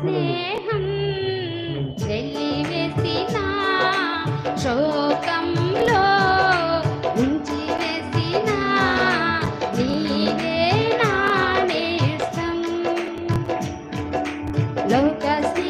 స్నేహం వెలివేసిన శోకంలో ఉంచి వేసిన నీవే నా నేస్తం. లోక స్నేహం